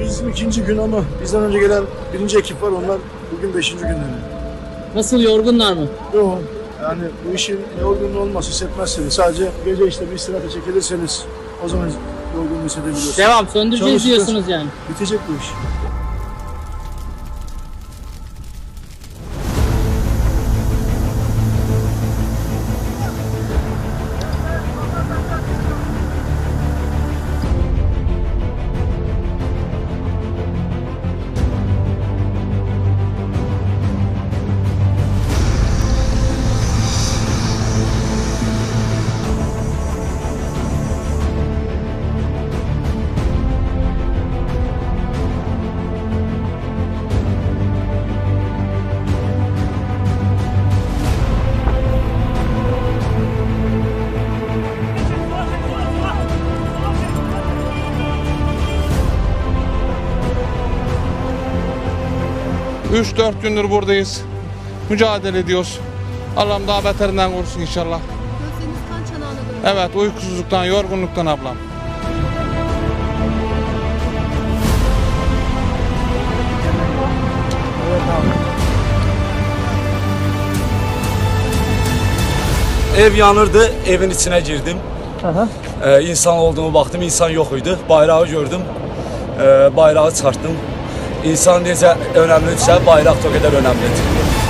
Bizim ikinci gün ama bizden önce gelen birinci ekip var. Onlar bugün beşinci günleri. Nasıl yorgunlar mı? Yok. Yani bu işin yorgunluğu olmaz hissetmezseniz. Sadece gece işte bir istirahate çekilirseniz o zaman yorgunluğu hissedebiliyorsunuz. Devam söndüreceğiz Çalışacağız. diyorsunuz yani. Bitecek bu iş. Üç dört gündür buradayız. Mücadele ediyoruz. Allah'ım daha beterinden korusun inşallah. Gözleriniz kan çanağına döndü. Evet uykusuzluktan, yorgunluktan ablam. Ev yanırdı, evin içine girdim. Ee, insan olduğumu baktım, insan yok idi. Bayrağı gördüm, ee, bayrağı çıkarttım. İnsan necə önəmlidirsə, bayraq da o qədər önəmlidir.